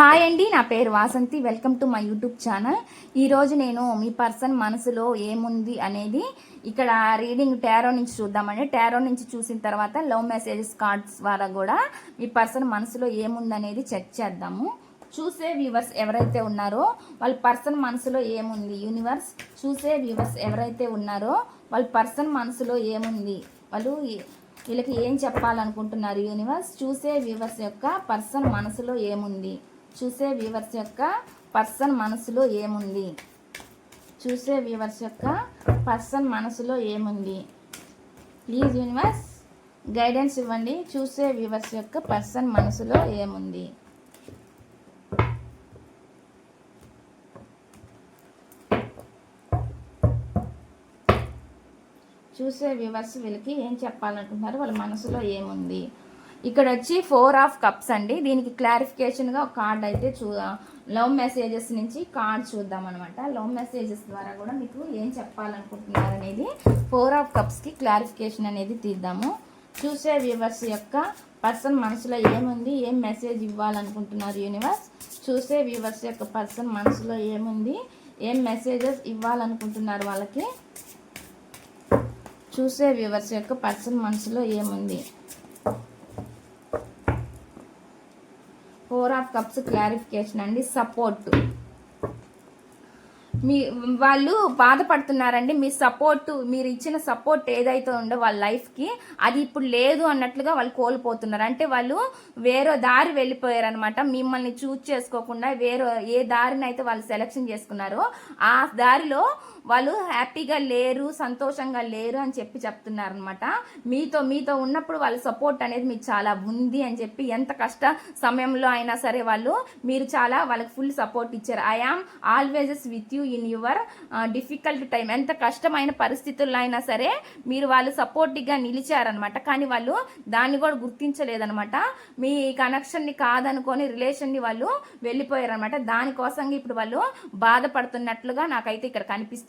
Hi అండి నా పేరు Vasanthi. Welcome to my YouTube channel. ఈరోజు నేను మీ పర్సన్ మనసులో ఏముంది అనేది ఇక్కడ రీడింగ్ టారో నుంచి చూద్దామండి. టారో నుంచి చూసిన తర్వాత లవ్ మెసేజెస్ కార్డ్స్ ద్వారా కూడా మీ పర్సన్ మనసులో ఏముంది అనేది చెక్ చేద్దాము. చూసే వ్యూవర్స్ ఎవరైతే ఉన్నారో వాళ్ళ పర్సన్ మనసులో ఏముంది? యూనివర్స్ చూసే వ్యూవర్స్ ఎవరైతే ఉన్నారో వాళ్ళ పర్సన్ మనసులో ఏముంది? వాళ్ళు వీళ్ళకి ఏం చెప్పాలనుకుంటున్నారు? యూనివర్స్ చూసే వ్యూవర్స్ యొక్క పర్సన్ మనసులో ఏముంది? చూసే వ్యూవర్స్ యొక్క పర్సన్ మనసులో ఏముంది? చూసే వ్యూవర్స్ యొక్క పర్సన్ మనసులో ఏముంది? ప్లీజ్ యూనివర్స్ గైడెన్స్ ఇవ్వండి. చూసే వ్యూవర్స్ యొక్క పర్సన్ మనసులో ఏముంది? చూసే వ్యూవర్స్ వీళ్ళకి ఏం చెప్పాలనుకుంటున్నారు వాళ్ళ మనసులో ఏముంది? ఇక్కడ వచ్చి ఫోర్ ఆఫ్ కప్స్ అండి. దీనికి క్లారిఫికేషన్గా ఒక కార్డ్ అయితే చూ లవ్ మెసేజెస్ నుంచి కార్డ్ చూద్దాం అనమాట లవ్ మెసేజెస్ ద్వారా కూడా మీకు ఏం చెప్పాలనుకుంటున్నారు అనేది ఫోర్ ఆఫ్ కప్స్కి క్లారిఫికేషన్ అనేది తీద్దాము. చూసే వ్యూవర్స్ యొక్క పర్సన్ మనసులో ఏముంది ఏం మెసేజ్ ఇవ్వాలనుకుంటున్నారు యూనివర్స్? చూసే వ్యూవర్స్ యొక్క పర్సన్ మనసులో ఏముంది ఏం మెసేజెస్ ఇవ్వాలనుకుంటున్నారు వాళ్ళకి? చూసే వ్యూవర్స్ యొక్క పర్సన్ మనసులో ఏముంది? ఫోర్ ఆఫ్ కప్స్ క్లారిఫికేషన్ అండి సపోర్ట్ మీ వాళ్ళు బాధపడుతున్నారండి మీ సపోర్ట్ మీరు ఇచ్చిన సపోర్ట్ ఏదైతే ఉందో వాళ్ళ లైఫ్కి అది ఇప్పుడు లేదు అన్నట్లుగా వాళ్ళు కోల్పోతున్నారు. అంటే వాళ్ళు వేరే దారి వెళ్ళిపోయారు అనమాట మిమ్మల్ని చూజ్ చేసుకోకుండా వేరే ఏ దారిని అయితే వాళ్ళు సెలెక్షన్ చేసుకున్నారో ఆ దారిలో వాళ్ళు హ్యాపీగా లేరు సంతోషంగా లేరు అని చెప్పి చెప్తున్నారు అనమాట మీతో మీతో ఉన్నప్పుడు వాళ్ళ సపోర్ట్ అనేది మీకు చాలా ఉంది అని చెప్పి ఎంత కష్ట సమయంలో అయినా సరే వాళ్ళు మీరు చాలా వాళ్ళకి ఫుల్ సపోర్ట్ ఇచ్చారు. I am always with you in your difficult time ఎంత కష్టమైన పరిస్థితుల్లో అయినా సరే మీరు వాళ్ళు సపోర్టివ్గా నిలిచారనమాట కానీ వాళ్ళు దాన్ని కూడా గుర్తించలేదనమాట మీ కనెక్షన్ని కాదనుకొని రిలేషన్ని వాళ్ళు వెళ్ళిపోయారనమాట దానికోసం ఇప్పుడు వాళ్ళు బాధపడుతున్నట్లుగా నాకైతే ఇక్కడ కనిపిస్తుంది.